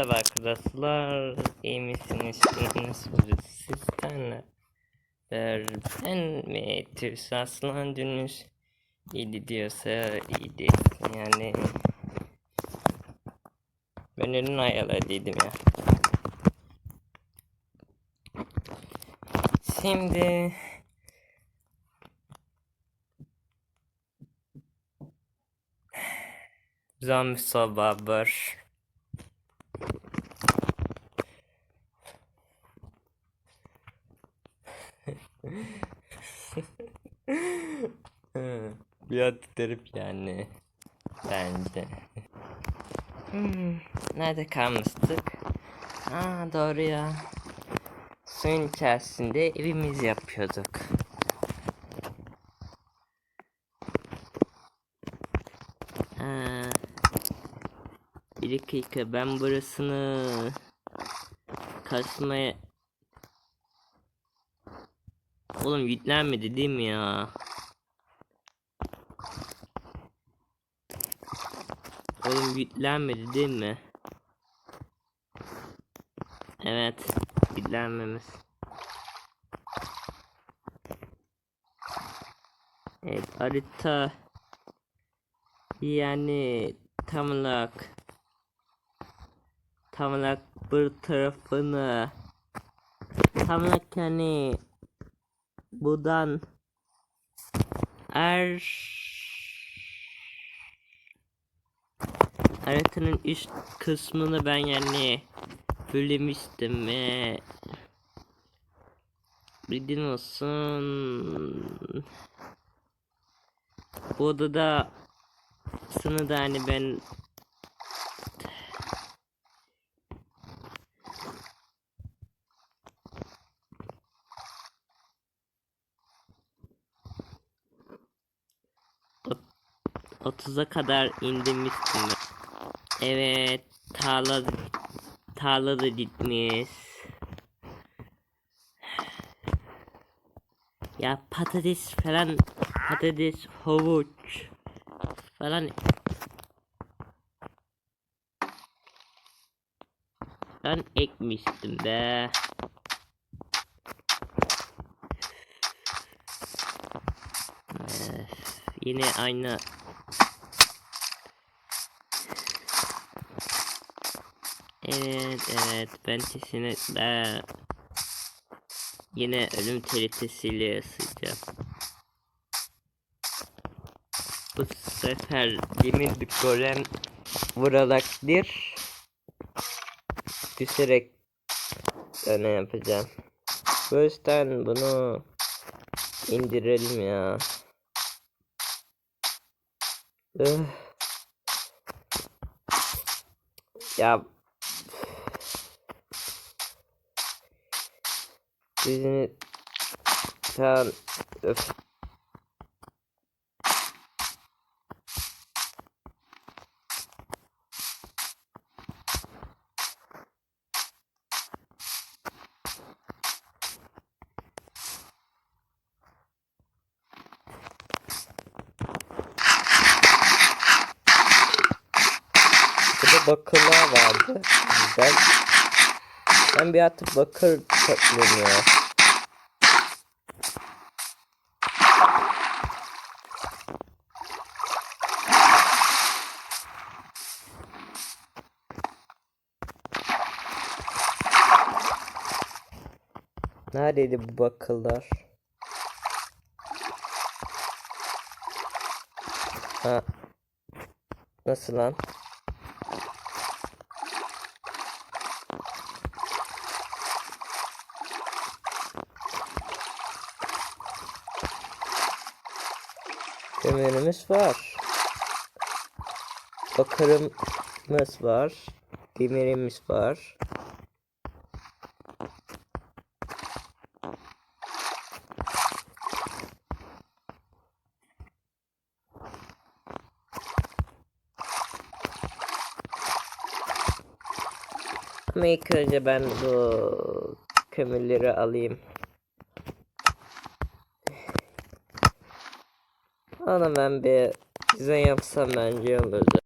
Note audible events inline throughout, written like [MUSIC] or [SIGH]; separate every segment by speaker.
Speaker 1: Merhaba arkadaşlar. İyi misiniz? Nasıl sizden? Ben mi Tirsi Aslan dünüz iyiydi diyorsa iyiydi. Yani ben önün ayarladıydım ya. Şimdi Zombie Survivor Biraz garip yani bence. Hmm, nerede kalmıştık? Aa doğru ya. Suyun içerisinde evimiz yapıyorduk. Bir dakika ben burasını kasmaya Oğlum yüklenmedi değil mi ya? Oğlum yüklenmedi değil mi? Evet, yüklenmemiz. Evet, harita yani tam olarak tam olarak bir tarafını tam olarak yani buradan er haritanın üst kısmını ben yani bölümüştüm ve bilgin olsun. Bu odada sını da hani ben 30'a kadar indirmiştim ben. Evet, tarla tarla da gitmiş. Ya patates falan, patates, havuç falan. Ben ekmiştim be. Öf, yine aynı Evet evet ben kesinlikle yine ölüm teritesiyle ısıracağım. Bu sefer yemin bir golem vurarak bir düşerek ne yapacağım. Bu yüzden bunu indirelim ya. Üh. Ya Dizini sen öf. Burada bakırlar vardı. Güzel. Ben bir atıp bakır topluyorum ya. Neredeydi bu bakırlar? Ha. Nasıl lan? Demirimiz var. Bakırımız var. Demirimiz var. Ama ilk önce ben bu kömürleri alayım. Ona ben bir dizayn yapsam bence olurdu.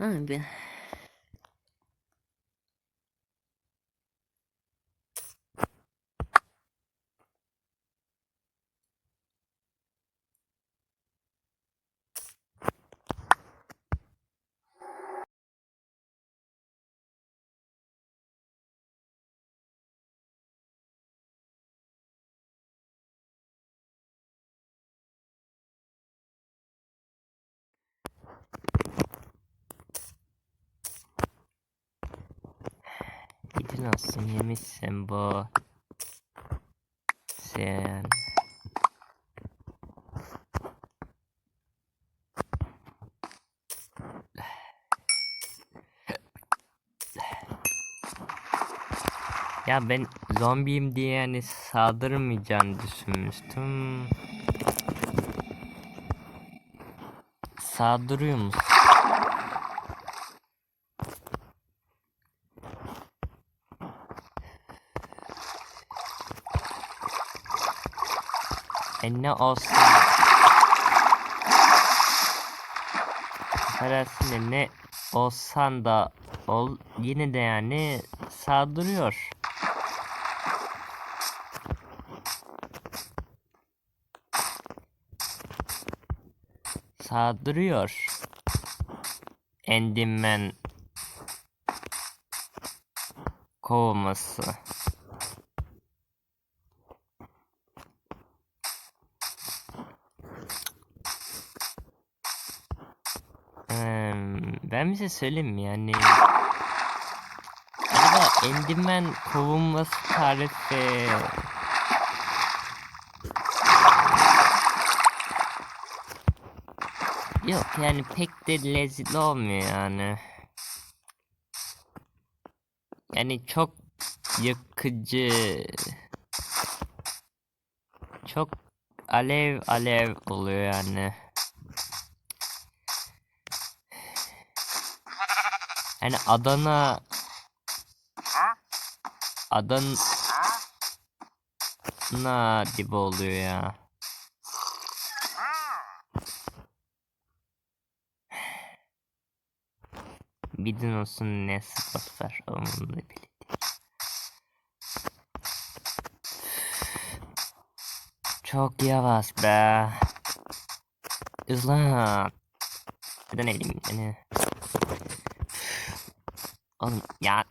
Speaker 1: Abi. Gidin olsun yemişsin bu. Sen. Ya ben zombiyim diye yani saldırmayacağını düşünmüştüm. Saldırıyor musun? E ne olsun? Parasıyla ne olsan da ol yine de yani saldırıyor. Saldırıyor. Endimen kovması. Eee, ben bir şey söyleyeyim mi yani? Acaba Enderman kovulması tarifi Yok yani pek de lezzetli olmuyor yani. Yani çok yakıcı. Çok alev alev oluyor yani. Yani Adana Adana gibi oluyor ya. Bilin olsun ne sıfatlar onunla birlikte. Çok yavaş be. Hızlan. Bir de ne bileyim yani. Oğlum ya.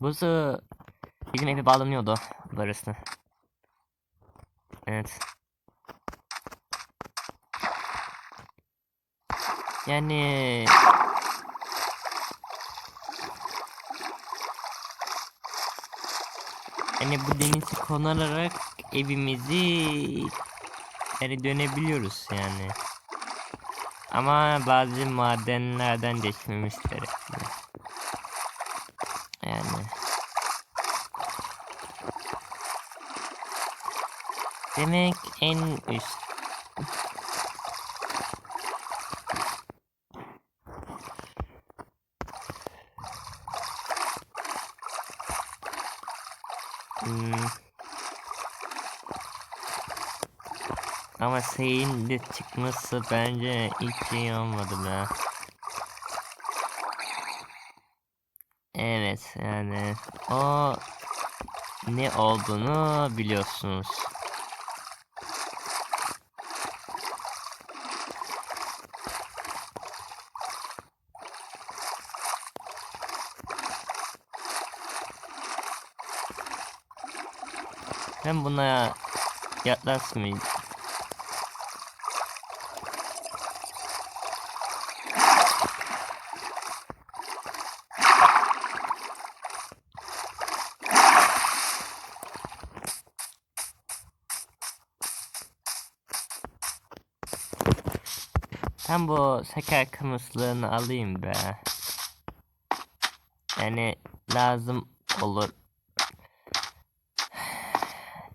Speaker 1: Burası bizim eve bağlanıyordu burası. Evet. Yani Yani bu denizi konararak evimizi yani dönebiliyoruz yani. Ama bazı madenlerden geçmemiz gerekiyor. Yani. Demek en üst De çıkması bence hiç iyi olmadı be. Evet yani o ne olduğunu biliyorsunuz. Ben buna yaklaşmayayım. Ben bu şeker kımızlığını alayım be. Yani lazım olur.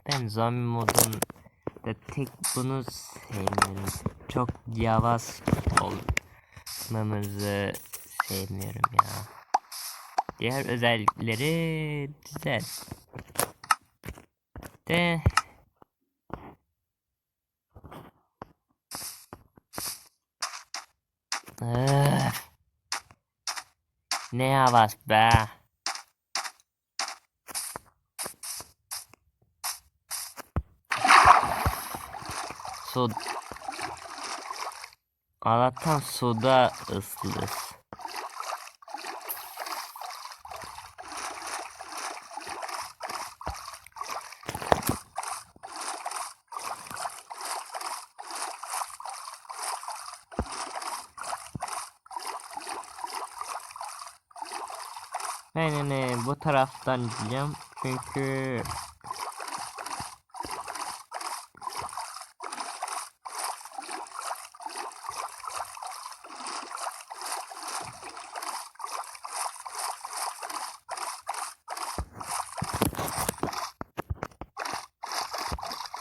Speaker 1: Ben zombi modun da tek bunu sevmiyorum. Çok yavaş olmamızı sevmiyorum ya. Diğer özellikleri güzel. De Ne yavaş be. Su Allah'tan suda ıslız. Ben hani bu taraftan gideceğim. Çünkü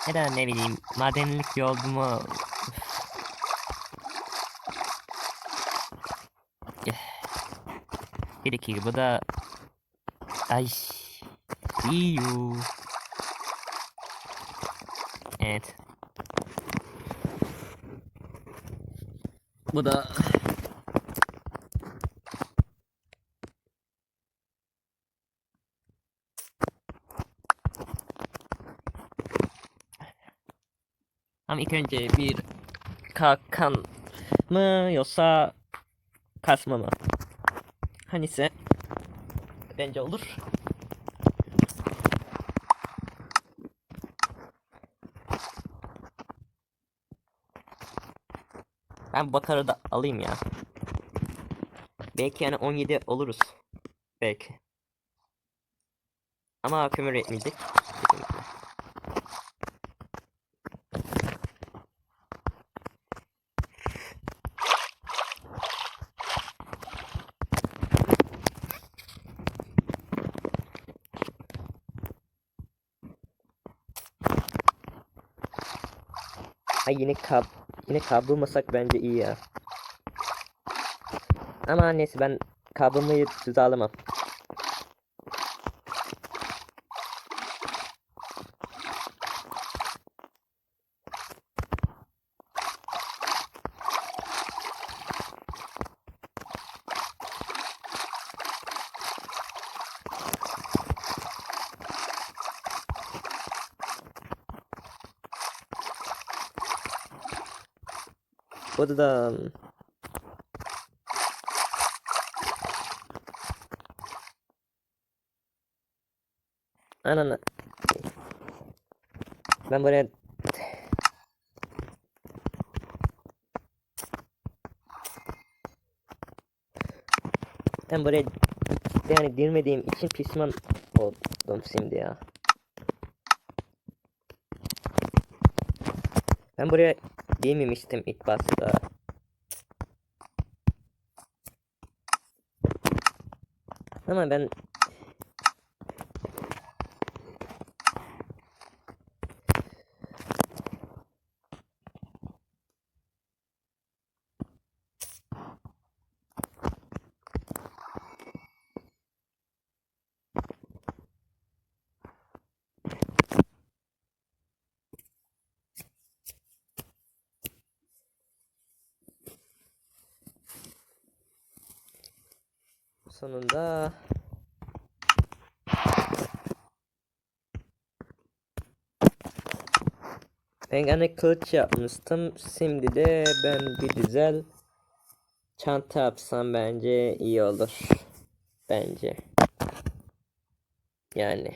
Speaker 1: ya da ne bileyim madenlik yoldumu iki bu da Ay. İyu Evet. Bu da Ama ilk önce bir kalkan mı yoksa kasma mı? Hanisi bence olur. Ben bakarı da alayım ya. Belki yani 17 oluruz. Belki. Ama kömür etmeyecek. Yine kab yine kavrulmasak bence iyi ya. Ama neyse ben kavrulmayı düze alamam. Burada da Ananı Ben buraya Ben buraya yani girmediğim için pişman oldum şimdi ya. Ben buraya girmemiştim ilk başta. Ama ben Ben hani kılıç yapmıştım. Şimdi de ben bir güzel çanta yapsam bence iyi olur. Bence. Yani.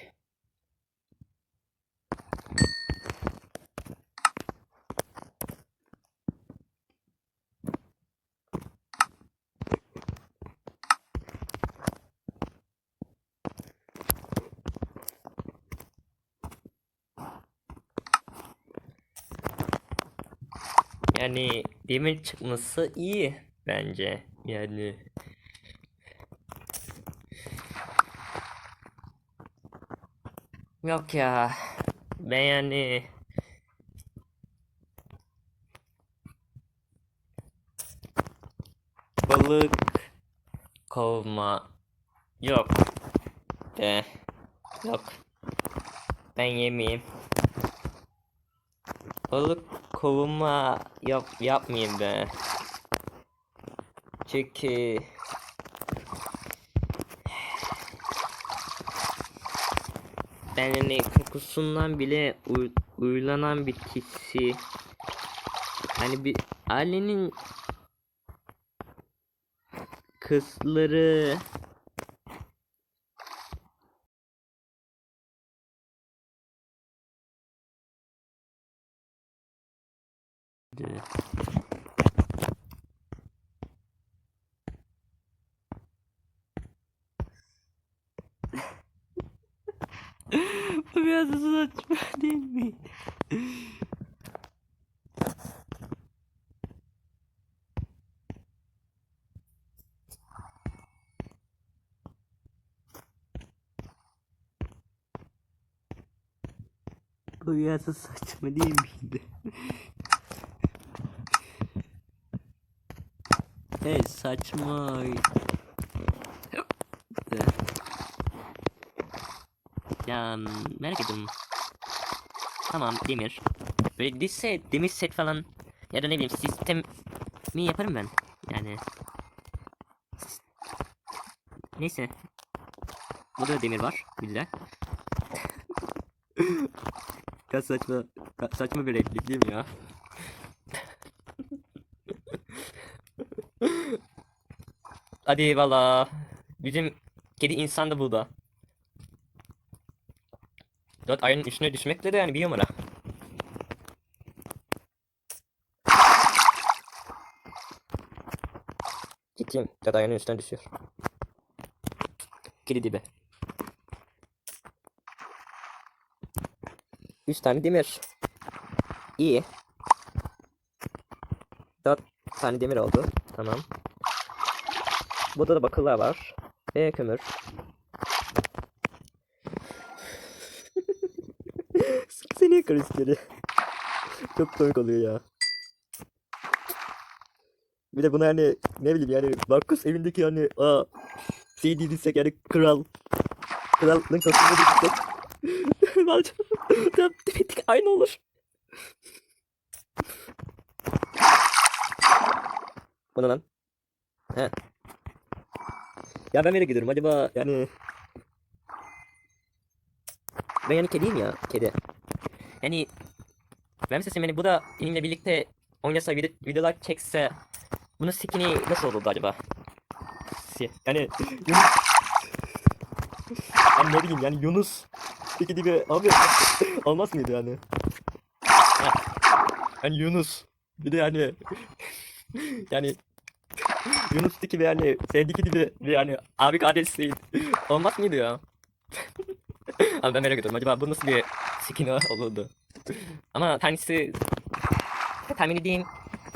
Speaker 1: Yani demir çıkması iyi bence. Yani Yok ya. Ben yani balık kovma Yok. Be. Yok. Ben yemeyeyim. Balık kovuma yap yapmayayım be. Çünkü ben hani kokusundan bile uy uyulanan bir hani bir ailenin kızları Bu biraz saçma değil mi? Bu biraz evet saçma. Ya merak ettim. Tamam demir. Böyle diş set, demir set falan ya da ne bileyim sistem mi yaparım ben. Yani. Neyse. Burada da demir var. Güzel. [LAUGHS] ya saçma, saçma bir replik değil mi ya? Hadi eyvallah. Bizim kedi insan da burada. Dört ayın üstüne düşmekle de yani bir numara. Ciddiyim. Dört ayının üstüne düşüyor. Kedi dibi. Üç tane demir. İyi. Dört tane demir oldu. Tamam. Burada da bakırlar var. Ve kömür. [LAUGHS] Seni yakar üstleri. Çok komik oluyor ya. Bir de bunu hani ne bileyim yani Markus evindeki hani aa şey değilsek yani kral. Kralın kostümü değilsek. Tam tipik aynı olur. Bu ne lan? He. Ya ben nereye gidiyorum acaba yani ben yani kediyim ya kedi. Yani ben sesim yani bu da benimle birlikte oynasa video, videolar çekse bunun skin'i nasıl olurdu acaba? Yani Yunus yani ne bileyim yani Yunus peki gibi abi [LAUGHS] olmaz mıydı yani? Ha. Yani Yunus bir de yani [LAUGHS] yani Yunus'taki yani sevdiki gibi bir yani abi kardeş değil. [LAUGHS] Olmaz mıydı ya? [LAUGHS] Abi ben merak ediyorum acaba bu nasıl bir skin olurdu? Ama tanesi tahmin edeyim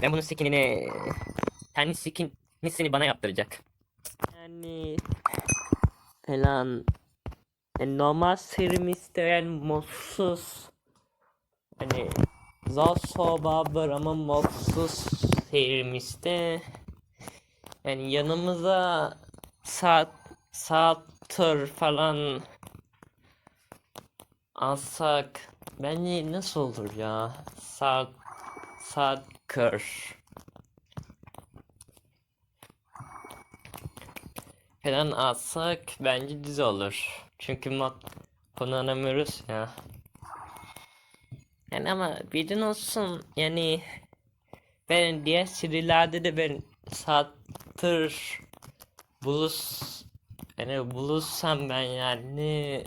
Speaker 1: ben bunun skinini tane skinisini bana yaptıracak. Yani falan yani normal serimizde yani modsuz hani zor sobaber ama modsuz serimizde yani yanımıza saat saattir falan alsak bence nasıl olur ya? Saat saat kır. Falan alsak bence güzel olur. Çünkü mod kullanamıyoruz ya. Yani ama bilin olsun yani ben diğer serilerde de ben sattır bulus yani bulursam ben yani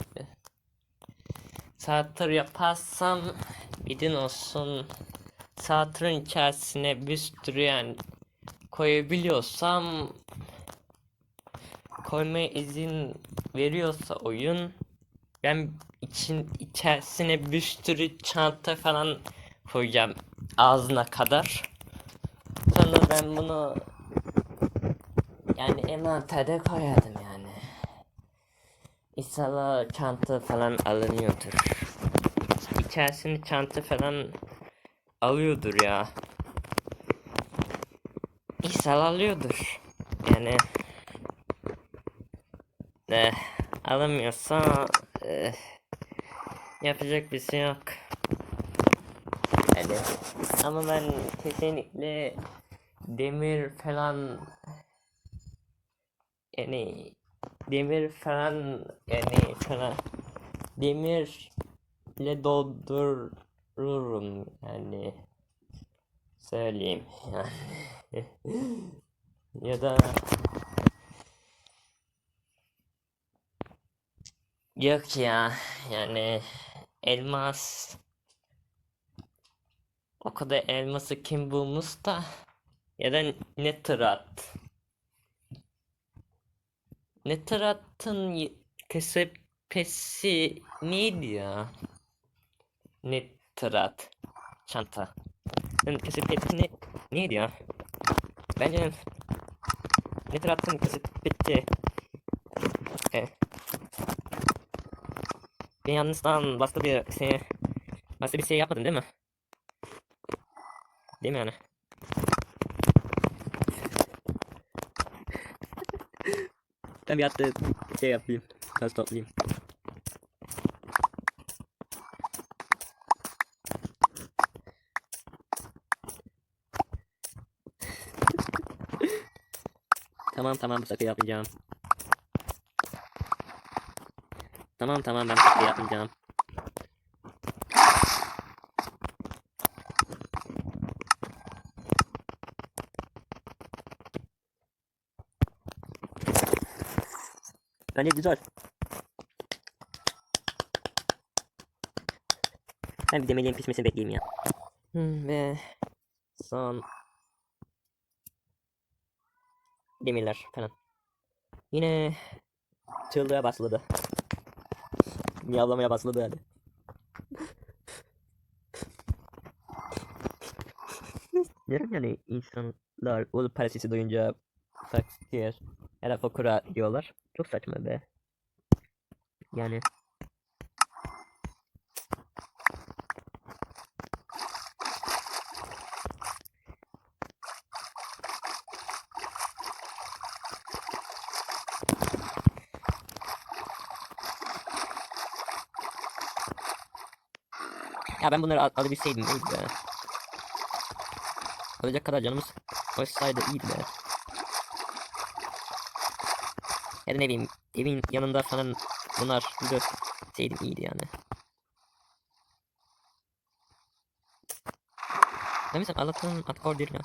Speaker 1: satır yaparsam bilin olsun satırın içerisine bir sürü yani koyabiliyorsam koymaya izin veriyorsa oyun ben için içerisine bir sürü çanta falan koyacağım ağzına kadar. Sonra ben bunu yani envantere koyardım yani. İnşallah çanta falan alınıyordur. İçerisine çanta falan alıyordur ya. İnşallah alıyordur. Yani
Speaker 2: Eh, alamıyorsa eh, yapacak bir şey yok. Yani, ama ben kesinlikle demir falan yani demir falan yani sana demirle doldururum yani. Söyleyeyim yani. [LAUGHS] Ya da yok ya yani elmas. O kadar elması kim bulmuş da ya da netrat Netrat'ın y- kesepesi neydi ya? Netrat çanta. Kesepeti ne, neydi ya? Bence Netrat'ın kesepeti e, ben yanlıştan başka bir şey başka bir şey yapmadım değil mi? Değil mi yani?
Speaker 1: Ben bir hatta şey yapayım. Kas toplayayım. Tamam tamam bu sefer yapmayacağım. Tamam tamam ben bu sefer yapmayacağım. Bence güzel. Ben bir demeliğin pişmesini bekleyeyim ya.
Speaker 2: Hmm, ve son demirler falan.
Speaker 1: Yine çığlığa başladı. Miyavlamaya başladı yani. [LAUGHS] Diyorum yani insanlar ulu parasisi duyunca fakir ya da fakura diyorlar. Çok saçma be. Yani Ya ben bunları al alabilseydim iyiydi be. Alacak kadar canımız olsaydı iyiydi be. Ya da ne bileyim evin yanında falan bunlar görseydim iyiydi yani. Ben mesela Allah'tan değil ya.